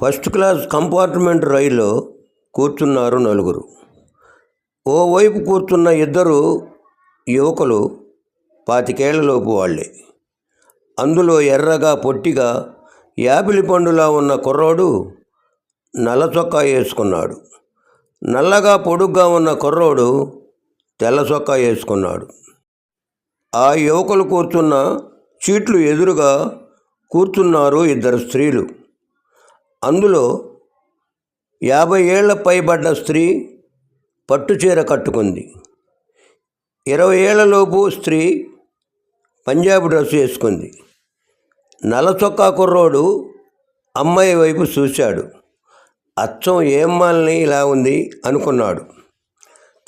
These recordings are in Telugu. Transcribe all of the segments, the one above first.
ఫస్ట్ క్లాస్ కంపార్ట్మెంట్ రైల్లో కూర్చున్నారు నలుగురు. ఓవైపు కూర్చున్న ఇద్దరు యువకులు పాతికేళ్ళలోపు వాళ్ళే. అందులో ఎర్రగా పొట్టిగా యాపిలి పండులా ఉన్న కుర్రోడు నల్ల చొక్కా వేసుకున్నాడు. నల్లగా పొడుగ్గా ఉన్న కుర్రోడు తెల్ల చొక్కా వేసుకున్నాడు. ఆ యువకులు కూర్చున్న సీట్లు ఎదురుగా కూర్చున్నారు ఇద్దరు స్త్రీలు. అందులో యాభై ఏళ్ళ పైబడ్డ స్త్రీ పట్టుచీర కట్టుకుంది. ఇరవై ఏళ్ళలోపు స్త్రీ పంజాబీ డ్రెస్ వేసుకుంది. నలచొక్కా కుర్రోడు అమ్మాయి వైపు చూశాడు. అచ్చం ఏం మాలని ఇలా ఉంది అనుకున్నాడు.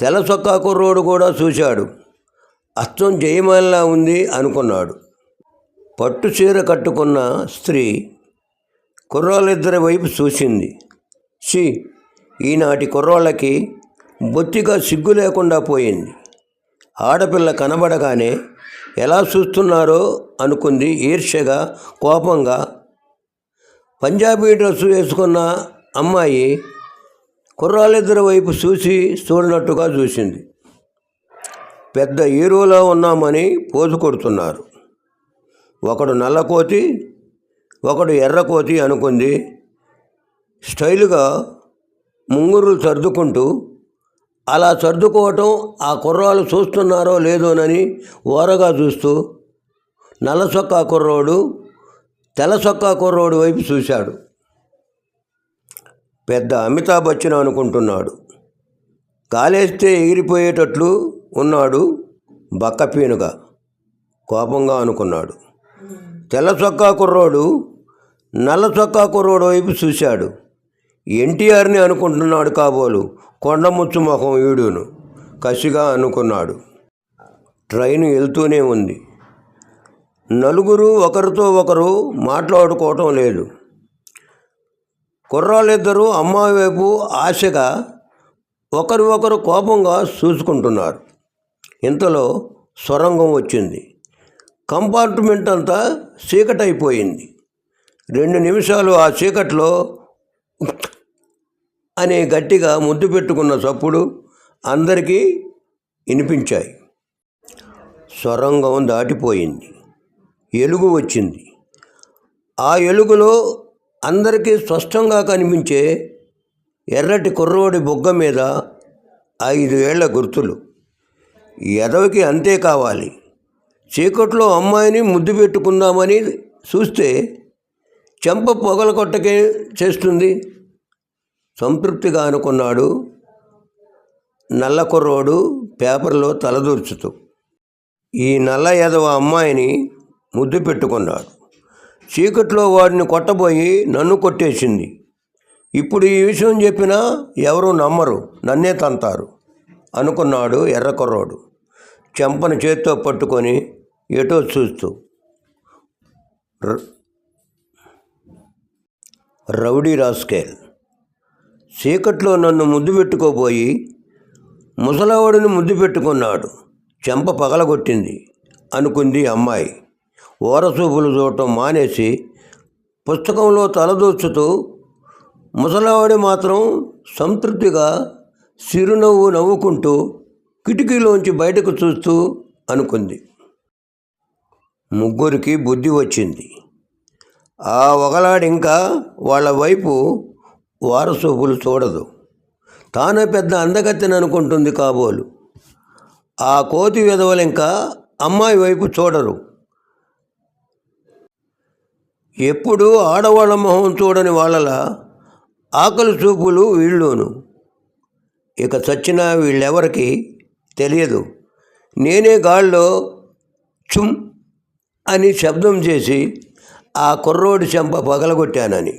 తెల్ల చొక్కా కుర్రోడు కూడా చూశాడు. అచ్చం జయమాలిలా ఉంది అనుకున్నాడు. పట్టు చీర కట్టుకున్న స్త్రీ కుర్రాళ్ళిద్దరి వైపు చూసింది. సి ఈనాటి కుర్రాళ్ళకి బొత్తిగా సిగ్గు లేకుండా పోయింది. ఆడపిల్ల కనబడగానే ఎలా చూస్తున్నారో అనుకుంది ఈర్ష్యగా కోపంగా. పంజాబీ డ్రెస్సు వేసుకున్న అమ్మాయి కుర్రాళ్ళిద్దరి వైపు చూసి చూడనట్టుగా చూసింది. పెద్ద హీరోలో ఉన్నామని పోజు కొడుతున్నారు. ఒకడు నల్లకోతి ఒకడు ఎర్రకోతి అనుకుంది. స్టైలుగా ముంగురులు సర్దుకుంటూ అలా సర్దుకోవటం ఆ కుర్రాలు చూస్తున్నారో లేదోనని ఓరగా చూస్తూ నల్ల చొక్కా కుర్రోడు తెల్ల చొక్కా కుర్రోడు వైపు చూశాడు. పెద్ద అమితాబ్ బచ్చన్ అనుకుంటున్నాడు. కాలేస్తే ఎగిరిపోయేటట్లు ఉన్నాడు బక్కపీనుగా కోపంగా అనుకున్నాడు. తెల్ల చొక్కా కుర్రోడు నల్ల చొక్కా కుర్రోడు వైపు చూశాడు. ఎన్టీఆర్ని అనుకుంటున్నాడు కాబోలు కొండముచ్చు ముఖం ఈడును కసిగా అనుకున్నాడు. ట్రైన్ వెళ్తూనే ఉంది. నలుగురు ఒకరితో ఒకరు మాట్లాడుకోవటం లేదు. కుర్రాళ్ళిద్దరూ అమ్మాయి వైపు ఆశగా ఒకరు ఒకరు కోపంగా చూసుకుంటున్నారు. ఇంతలో సొరంగం వచ్చింది. కంపార్ట్మెంట్ అంతా చీకటైపోయింది. రెండు నిమిషాలు ఆ చీకట్లో అనే గట్టిగా ముద్దు పెట్టుకున్న చప్పుడు అందరికీ వినిపించాయి. సొరంగం దాటిపోయింది. ఎలుగు వచ్చింది. ఆ ఎలుగులో అందరికీ స్పష్టంగా కనిపించే ఎర్రటి కుర్రోడి బొగ్గ మీద ఐదు ఏళ్ళ గుర్తులు. ఎదవికి అంతే కావాలి. చీకట్లో అమ్మాయిని ముద్దు పెట్టుకుందామని చూస్తే చెంప పొగల కొట్టకే చేస్తుంది. సంతృప్తిగా అనుకున్నాడు. నల్ల కుర్రోడు పేపర్లో తలదూర్చుతూ ఈ నల్ల ఎదవ అమ్మాయిని ముద్దు పెట్టుకున్నాడు. చీకట్లో వాడిని కొట్టబోయి నన్ను కొట్టేసింది. ఇప్పుడు ఈ విషయం చెప్పినా ఎవరు నమ్మరు నన్నే తంతారు అనుకున్నాడు ఎర్ర కుర్రోడు. చెంపను చేత్తో పట్టుకొని ఎటో చూస్తూ. రౌడీ రాస్కేల్ చీకట్లో నన్ను ముద్దు పెట్టుకోబోయి ముసలావాడిని ముద్దు పెట్టుకున్నాడు. చెంప పగలగొట్టింది అనుకుంది అమ్మాయి. ఓరసూపులు చూడటం మానేసి పుస్తకంలో తలదూర్చుతూ ముసలావాడి మాత్రం సంతృప్తిగా చిరునవ్వు నవ్వుకుంటూ కిటికీలోంచి బయటకు చూస్తూ అనుకుంది. ముగ్గురికి బుద్ధి వచ్చింది. ఆ ఒకలాడింకా వాళ్ళ వైపు వారసూపులు చూడదు. తానే పెద్ద అందగత్తెని అనుకుంటుంది కాబోలు. ఆ కోతి విధవలు ఇంకా అమ్మాయి వైపు చూడరు. ఎప్పుడూ ఆడవాళ్ళ మొహం చూడని వాళ్ళలా ఆకలి చూపులు వీళ్ళును. ఇక చచ్చినా వీళ్ళెవరికి తెలియదు. నేనే గాల్లో చుమ్ అని శబ్దం చేసి ఆ కుర్రోడి చెంప పగలగొట్టానని.